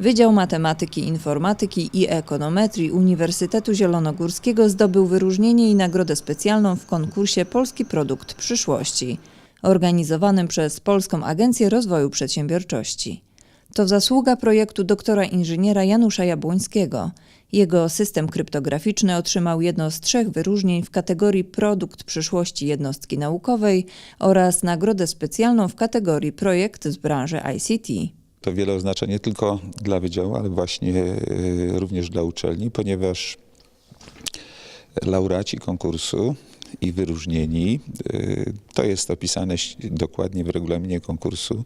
Wydział Matematyki, Informatyki i Ekonometrii Uniwersytetu Zielonogórskiego zdobył wyróżnienie i nagrodę specjalną w konkursie Polski Produkt Przyszłości, organizowanym przez Polską Agencję Rozwoju Przedsiębiorczości. To zasługa projektu doktora inżyniera Janusza Jabłońskiego. Jego system kryptograficzny otrzymał jedno z trzech wyróżnień w kategorii Produkt przyszłości jednostki naukowej oraz nagrodę specjalną w kategorii Projekt z branży ICT. To wiele oznacza nie tylko dla wydziału, ale właśnie y, również dla uczelni, ponieważ laureaci konkursu i wyróżnieni, y, to jest opisane dokładnie w regulaminie konkursu,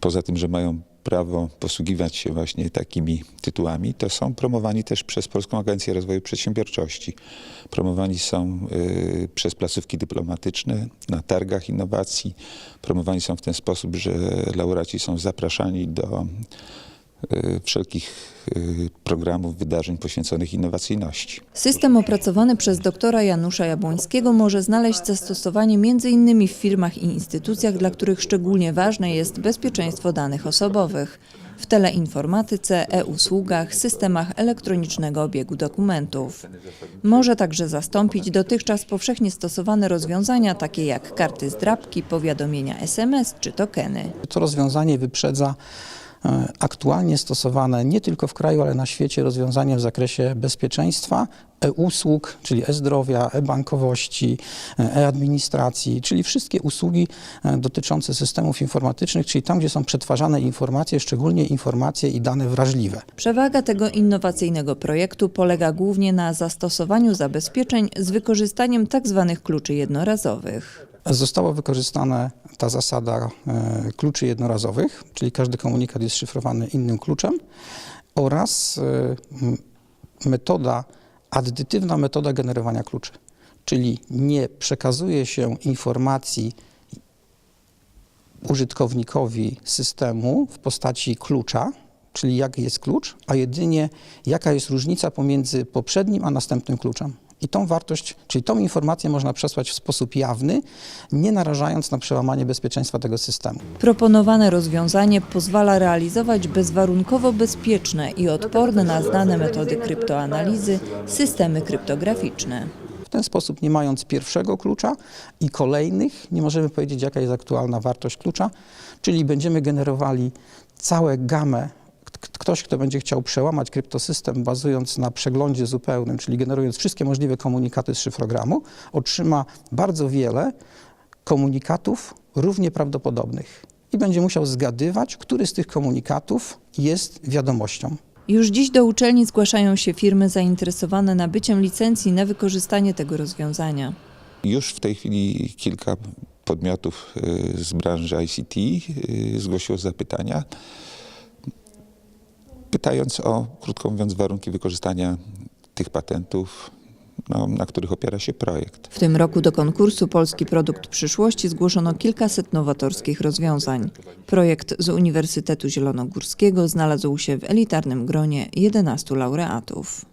poza tym, że mają prawo posługiwać się właśnie takimi tytułami, to są promowani też przez Polską Agencję Rozwoju Przedsiębiorczości. Promowani są y, przez placówki dyplomatyczne na targach innowacji. Promowani są w ten sposób, że laureaci są zapraszani do wszelkich y, programów, wydarzeń poświęconych innowacyjności. System opracowany przez doktora Janusza Jabłońskiego może znaleźć zastosowanie m.in. w firmach i instytucjach, dla których szczególnie ważne jest bezpieczeństwo danych osobowych, w teleinformatyce, e-usługach, systemach elektronicznego obiegu dokumentów. Może także zastąpić dotychczas powszechnie stosowane rozwiązania takie jak karty zdrabki, powiadomienia SMS czy tokeny. To rozwiązanie wyprzedza aktualnie stosowane nie tylko w kraju, ale na świecie rozwiązania w zakresie bezpieczeństwa, e-usług, czyli e-zdrowia, e-bankowości, e, e-administracji, czyli wszystkie usługi e, dotyczące systemów informatycznych, czyli tam, gdzie są przetwarzane informacje, szczególnie informacje i dane wrażliwe. Przewaga tego innowacyjnego projektu polega głównie na zastosowaniu zabezpieczeń z wykorzystaniem tzw. kluczy jednorazowych. Została wykorzystana ta zasada e, kluczy jednorazowych, czyli każdy komunikat jest szyfrowany innym kluczem oraz e, metoda, addytywna metoda generowania kluczy, czyli nie przekazuje się informacji użytkownikowi systemu w postaci klucza, czyli jaki jest klucz, a jedynie jaka jest różnica pomiędzy poprzednim a następnym kluczem. I tą wartość, czyli tą informację można przesłać w sposób jawny, nie narażając na przełamanie bezpieczeństwa tego systemu. Proponowane rozwiązanie pozwala realizować bezwarunkowo bezpieczne i odporne na znane metody kryptoanalizy systemy kryptograficzne. W ten sposób, nie mając pierwszego klucza i kolejnych, nie możemy powiedzieć, jaka jest aktualna wartość klucza, czyli będziemy generowali całe gamę. Ktoś, kto będzie chciał przełamać kryptosystem, bazując na przeglądzie zupełnym, czyli generując wszystkie możliwe komunikaty z szyfrogramu, otrzyma bardzo wiele komunikatów równie prawdopodobnych i będzie musiał zgadywać, który z tych komunikatów jest wiadomością. Już dziś do uczelni zgłaszają się firmy zainteresowane nabyciem licencji na wykorzystanie tego rozwiązania. Już w tej chwili kilka podmiotów y, z branży ICT y, zgłosiło zapytania, pytając o, krótko mówiąc, warunki wykorzystania tych patentów, no, na których opiera się projekt. W tym roku do konkursu Polski Produkt Przyszłości zgłoszono kilkaset nowatorskich rozwiązań. Projekt z Uniwersytetu Zielonogórskiego znalazł się w elitarnym gronie 11 laureatów.